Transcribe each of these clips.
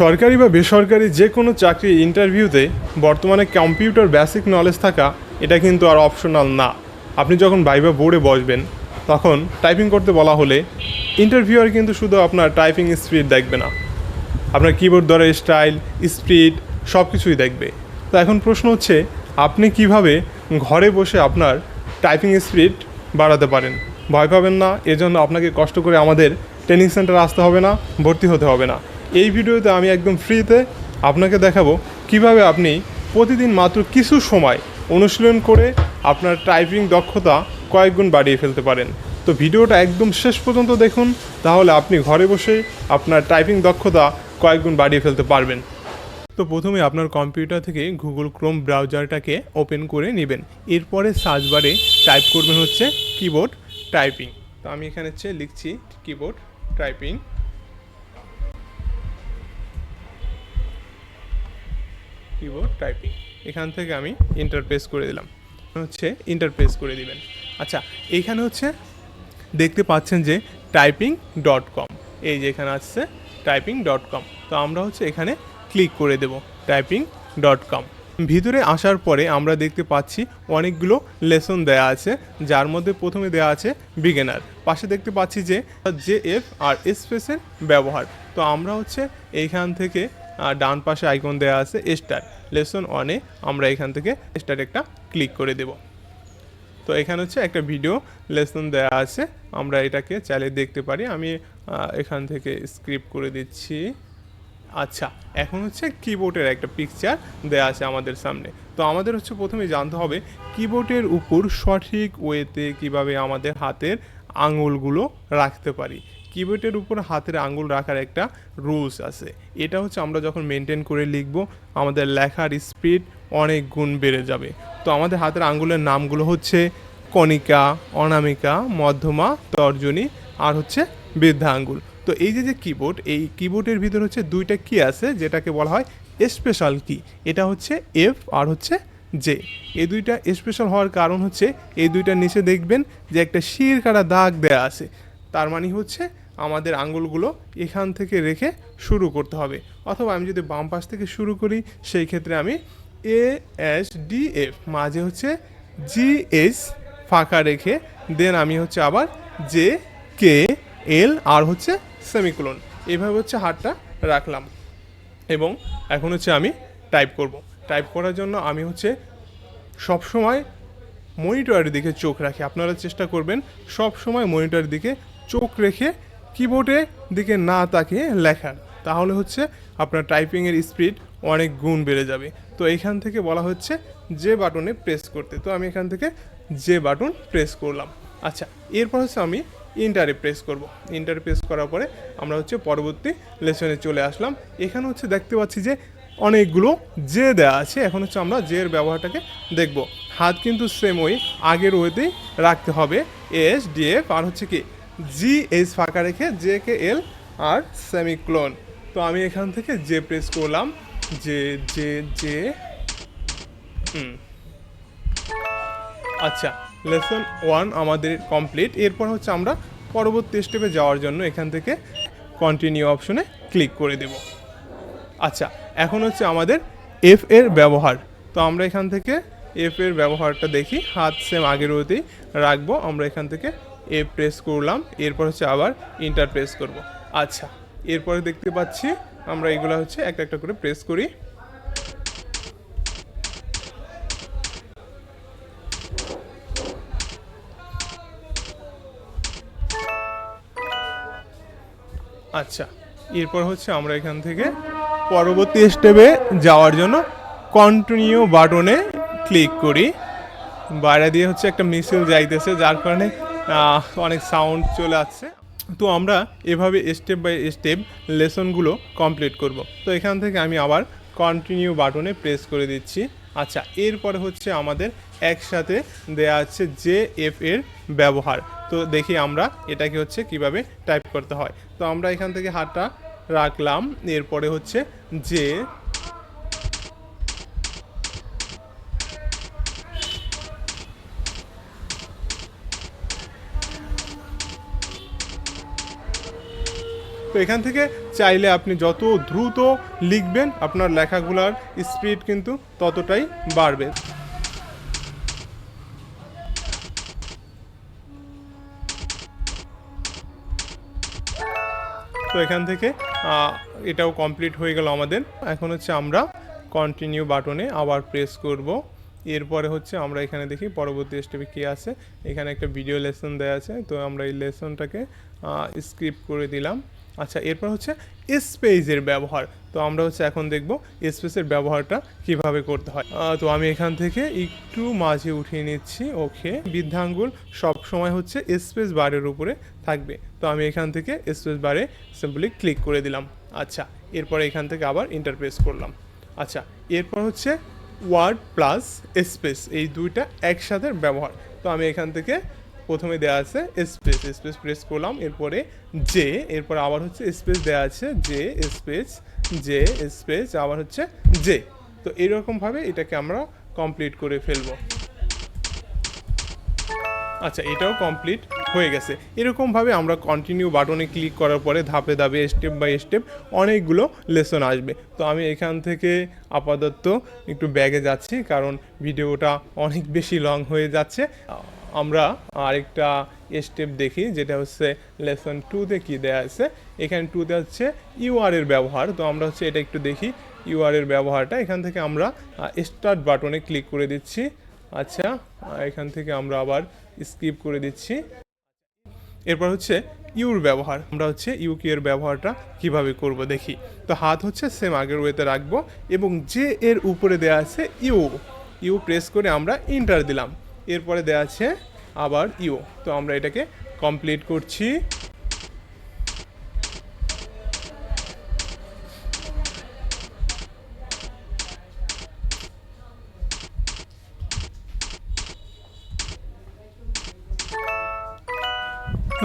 সরকারি বা বেসরকারি যে কোনো চাকরির ইন্টারভিউতে বর্তমানে কম্পিউটার বেসিক নলেজ থাকা, এটা কিন্তু আর অপশনাল না। আপনি যখন ভাইবা বোর্ডে বসবেন, তখন টাইপিং করতে বলা হলে ইন্টারভিউয়ার কিন্তু শুধু আপনার টাইপিং স্পিড দেখবে না। আপনার কিবোর্ড ধরে স্টাইল স্পিড সব কিছুই দেখবে। তো এখন প্রশ্ন হচ্ছে, আপনি কীভাবে ঘরে বসে আপনার টাইপিং স্পিড বাড়াতে পারেন? ভয় পাবেন না, এজন্য আপনাকে কষ্ট করে আমাদের ট্রেনিং সেন্টার আসতে হবে না, ভর্তি হতে হবে না। এই ভিডিওতে আমি একদম ফ্রিতে আপনাকে দেখাবো কীভাবে আপনি প্রতিদিন মাত্র কিছু সময় অনুশীলন করে আপনার টাইপিং দক্ষতা কয়েকগুণ বাড়িয়ে ফেলতে পারেন। তো ভিডিওটা একদম শেষ পর্যন্ত দেখুন, তাহলে আপনি ঘরে বসে আপনার টাইপিং দক্ষতা কয়েকগুণ বাড়িয়ে ফেলতে পারবেন। তো প্রথমে আপনার কম্পিউটার থেকে গুগল ক্রোম ব্রাউজারটাকে ওপেন করে নেবেন। এরপরে সার্চ বারে টাইপ করবেন হচ্ছে কিবোর্ড টাইপিং তো আমি এখানে হচ্ছে লিখছি কিবোর্ড টাইপিং কিবোর্ড টাইপিং এখান থেকে আমি ইন্টারপ্রেস করে দিলাম। হচ্ছে ইন্টারপ্রেস করে দিবেন। আচ্ছা এইখানে হচ্ছে দেখতে পাচ্ছেন যে টাইপিং ডট কম এই যে এখানে আসছে টাইপিং ডট কম তো আমরা হচ্ছে এখানে ক্লিক করে দেব টাইপিং ডট কম ভিতরে আসার পরে আমরা দেখতে পাচ্ছি অনেকগুলো লেসন দেয়া আছে, যার মধ্যে প্রথমে দেয়া আছে বিগিনার পাশে দেখতে পাচ্ছি যে জে এফ আর স্পেসের ব্যবহার। তো আমরা হচ্ছে এইখান থেকে ডান পাশে আইকন দেওয়া আছে স্টার। লেসন ওয়ানে আমরা এখান থেকে স্টার একটা ক্লিক করে দেবো। তো এখানে হচ্ছে একটা ভিডিও লেসন দেওয়া আছে। আমরা এটাকে চাইলে দেখতে পারি। আমি এখান থেকে স্ক্রিপ্ট করে দিচ্ছি। আচ্ছা এখন হচ্ছে কিবোর্ডের একটা পিকচার দেওয়া আছে আমাদের সামনে। তো আমাদের হচ্ছে প্রথমে জানতে হবে কিবোর্ডের উপর সঠিক ওয়েতে কীভাবে আমাদের হাতের আঙুলগুলো রাখতে পারি। কিবোর্ডের উপর হাতের আঙুল রাখার একটা রুলস আছে। এটা হচ্ছে আমরা যখন মেনটেন করে লিখব, আমাদের লেখার স্পিড অনেক গুণ বেড়ে যাবে। তো আমাদের হাতের আঙ্গুলের নামগুলো হচ্ছে কণিকা, অনামিকা, মধ্যমা, তর্জনী আর হচ্ছে বৃদ্ধা আঙ্গুল তো এই যে যে কিবোর্ড এই কিবোর্ডের ভিতর হচ্ছে দুইটা কি আছে, যেটাকে বলা হয় স্পেশাল কি এটা হচ্ছে এফ আর হচ্ছে জে এই দুইটা স্পেশাল হওয়ার কারণ হচ্ছে, এই দুইটার নিচে দেখবেন যে একটা শির কাটা দাগ দেয়া আছে। তার মানে হচ্ছে আমাদের আঙুলগুলো এখান থেকে রেখে শুরু করতে হবে। অথবা আমি যদি বাম পাশ থেকে শুরু করি, সেই ক্ষেত্রে আমি এ এস ডি এফ মাঝে হচ্ছে জি এস ফাঁকা রেখে দেন আমি হচ্ছে আবার জে কে এল আর হচ্ছে সেমিকোলন এভাবে হচ্ছে হাতটা রাখলাম। এবং এখন হচ্ছে আমি টাইপ করব। টাইপ করার জন্য আমি হচ্ছে সব সময় মনিটরের দিকে চোখ রাখি। আপনারা চেষ্টা করবেন সব সময় মনিটরের দিকে চোখ রেখে কিবোর্ডের দিকে না তাকিয়ে লেখার তাহলে হচ্ছে আপনার টাইপিংয়ের স্পিড অনেক গুণ বেড়ে যাবে। তো এখান থেকে বলা হচ্ছে যে বাটনে প্রেস করতে। তো আমি এখান থেকে যে বাটন প্রেস করলাম। আচ্ছা এরপর হচ্ছে আমি ইন্টারে প্রেস করব। ইন্টারে প্রেস করার পরে আমরা হচ্ছে পরবর্তী লেসনে চলে আসলাম। এখানে হচ্ছে দেখতে পাচ্ছি যে অনেকগুলো যে দেওয়া আছে। এখন হচ্ছে আমরা জে এর ব্যবহারটাকে দেখব। হাত কিন্তু সেম ওই আগের ওয়েতেই রাখতে হবে। এস ডিএফ আর হচ্ছে কি জি এস ফাঁকা রেখে জে কে এল আর সেমিক্লোন তো আমি এখান থেকে জে প্রেস করলাম। যে জে জে আচ্ছা লেসন ওয়ান আমাদের কমপ্লিট এরপর হচ্ছে আমরা পরবর্তী স্টেপে যাওয়ার জন্য এখান থেকে কন্টিনিউ অপশনে ক্লিক করে দেব। আচ্ছা এখন হচ্ছে আমাদের এফ এর ব্যবহার। তো আমরা এখান থেকে এফ এর ব্যবহারটা দেখি। হাত সেম আগের ওতেই রাখব। আমরা এখান থেকে এ প্রেস করলাম, এরপর হচ্ছে আবার ইন্টার প্রেস করব। আচ্ছা এরপরে দেখতে পাচ্ছি আমরা এগুলো হচ্ছে একটা একটা করে প্রেস করি। আচ্ছা এরপর হচ্ছে আমরা এখান থেকে পরবর্তী স্টেপে যাওয়ার জন্য কন্টিনিউ বাটনে ক্লিক করি। বাইরে দিয়ে হচ্ছে একটা মিছিল যাইতেছে, যার কারণে অনেক সাউন্ড চলে আসছে। তো আমরা এভাবে স্টেপ বাই স্টেপ লেসনগুলো কমপ্লিট করব। তো এখান থেকে আমি আবার কন্টিনিউ বাটনে প্রেস করে দিচ্ছি। আচ্ছা এরপরে হচ্ছে আমাদের একসাথে দেয়া আছে জে এফ এর ব্যবহার। তো দেখি আমরা এটাকে হচ্ছে কীভাবে টাইপ করতে হয়। তো আমরা এখান থেকে হাতটা রাখলাম, এরপরে হচ্ছে যে তো এখান থেকে চাইলে আপনি যত দ্রুত লিখবেন, আপনার লেখাগুলোর স্পিড কিন্তু ততটাই বাড়বে। তো এখান থেকে এটাও কমপ্লিট হয়ে গেল আমাদের। এখন হচ্ছে আমরা কন্টিনিউ বাটনে আবার প্রেস করব। এরপরে হচ্ছে আমরা এখানে দেখি পরবর্তী স্টেপে কী আছে। এখানে একটা ভিডিও লেসন দেওয়া আছে, তো আমরা এই লেসনটাকে স্ক্রিপ্ট করে দিলাম। আচ্ছা এরপর হচ্ছে স্পেসের ব্যবহার। তো আমরা হচ্ছে এখন দেখব স্পেসের ব্যবহারটা কীভাবে করতে হয়। তো আমি এখান থেকে একটু মাঝে উঠিয়ে নিচ্ছি, ওকে। বৃদ্ধাঙ্গুল সব সময় হচ্ছে স্পেস বারের উপরে থাকবে। তো আমি এখান থেকে স্পেস বারে সিম্পলি ক্লিক করে দিলাম। আচ্ছা এরপরে এখান থেকে আবার ইন্টারপ্রেস করলাম। আচ্ছা এরপর হচ্ছে ওয়ার্ড প্লাস স্পেস এই দুইটা একসাথে ব্যবহার। তো আমি এখান থেকে প্রথমে দেওয়া আছে স্পেস স্পেস প্রেস করলাম, এরপরে জে এরপর আবার হচ্ছে স্পেস দেওয়া আছে জে স্পেস জে স্পেস আবার হচ্ছে জে তো এরকমভাবে এটাকে আমরা কমপ্লিট করে ফেলব। আচ্ছা এটাও কমপ্লিট হয়ে গেছে। এরকমভাবে আমরা কন্টিনিউ বাটনে ক্লিক করার পরে ধাপে ধাপে স্টেপ বাই স্টেপ অনেকগুলো লেসন আসবে। তো আমি এখান থেকে আপাতত একটু ব্যাগে যাচ্ছি, কারণ ভিডিওটা অনেক বেশি লং হয়ে যাচ্ছে। আমরা আরেকটা স্টেপ দেখি, যেটা হচ্ছে লেসন টুতে কী দেওয়া আছে? এখানে টুতে হচ্ছে ইউআর এর ব্যবহার। তো আমরা হচ্ছে এটা একটু দেখি। ইউআর এর ব্যবহারটা, এখান থেকে আমরা স্টার্ট বাটনে ক্লিক করে দিচ্ছি। আচ্ছা এখান থেকে আমরা আবার স্কিপ করে দিচ্ছি। এরপর হচ্ছে ইউর ব্যবহার। আমরা হচ্ছে ইউকি এর ব্যবহারটা কীভাবে করব দেখি। তো হাত হচ্ছে সেম আগের ওয়েতে রাখব এবং যে এর উপরে দেওয়া আছে ইউ ইউ প্রেস করে আমরা ইন্টার দিলাম। এরপরে দেওয়া আছে আবার ইউ তো আমরা এটাকে কমপ্লিট করছি।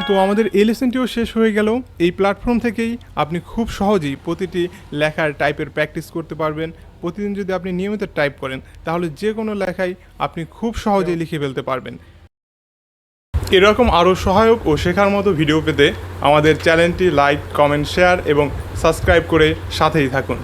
তো আমাদের এই লেসনটিও শেষ হয়ে গেল। এই প্ল্যাটফর্ম থেকেই আপনি খুব সহজেই প্রতিটি লেখার টাইপের প্র্যাকটিস করতে পারবেন। প্রতিদিন যদি আপনি নিয়মিত টাইপ করেন, তাহলে যে কোনো লেখাই আপনি খুব সহজেই লিখে ফেলতে পারবেন। এরকম আরও সহায়ক ও শেখার মতো ভিডিও পেতে আমাদের চ্যানেলটি লাইক কমেন্ট শেয়ার এবং সাবস্ক্রাইব করে সাথেই থাকুন।